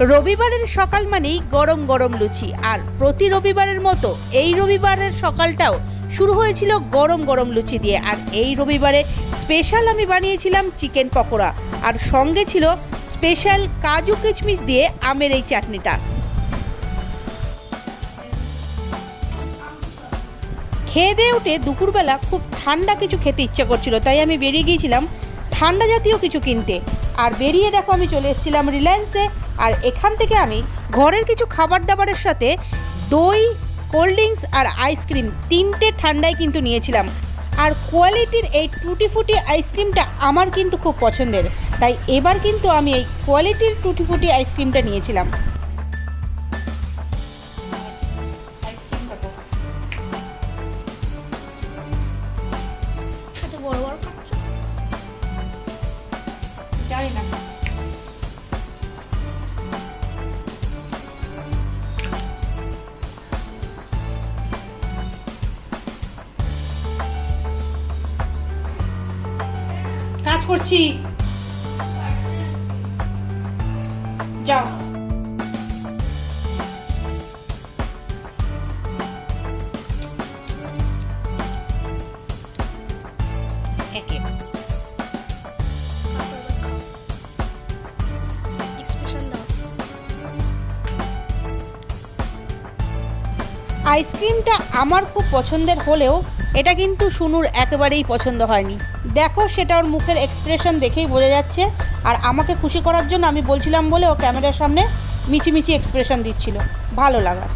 রবিবারের সকাল মানেই গরম গরম লুচি। আর প্রতি রবিবারের মতো এই রবিবারের সকালটাও শুরু হয়েছিল গরম গরম লুচি দিয়ে। আর এই রবিবারে স্পেশাল আমি বানিয়েছিলাম চিকেন পকোড়া। আর সঙ্গে ছিল স্পেশাল কাজু কিচমিচ দিয়ে আমের এই চাটনিটা। খেয়ে দিয়ে উঠে দুপুরবেলা খুব ঠান্ডা কিছু খেতে ইচ্ছা করছিল, তাই আমি বেরিয়ে গিয়েছিলাম ঠান্ডা জাতীয় কিছু কিনতে। আর বেরিয়ে দেখো আমি চলে এসেছিলাম রিলায়েন্সে, আর এখান থেকে আমি ঘরের কিছু খাবার দাবারের সাথে দই, কোল্ড ড্রিঙ্কস আর আইসক্রিম তিনটে ঠান্ডায় কিন্তু নিয়েছিলাম। আর কোয়ালিটির এই টুটি ফুটি আইসক্রিমটা আমার কিন্তু খুব পছন্দের। তাই এবার কিন্তু আমি এই কোয়ালিটির টুটি ফুটি আইসক্রিমটা নিয়েছিলাম। কাজ করছি। যাও। আইসক্রিমটা আমার খুব পছন্দের হলেও এটা কিন্তু সুনুর একেবারেই পছন্দ হয়নি। দেখো সেটা ওর মুখের এক্সপ্রেশন দেখেই বোঝা যাচ্ছে। আর আমাকে খুশি করার জন্য আমি বলছিলাম বলে ও ক্যামেরার সামনে মিচিমিচি এক্সপ্রেশন দিচ্ছিল। ভালো লাগার।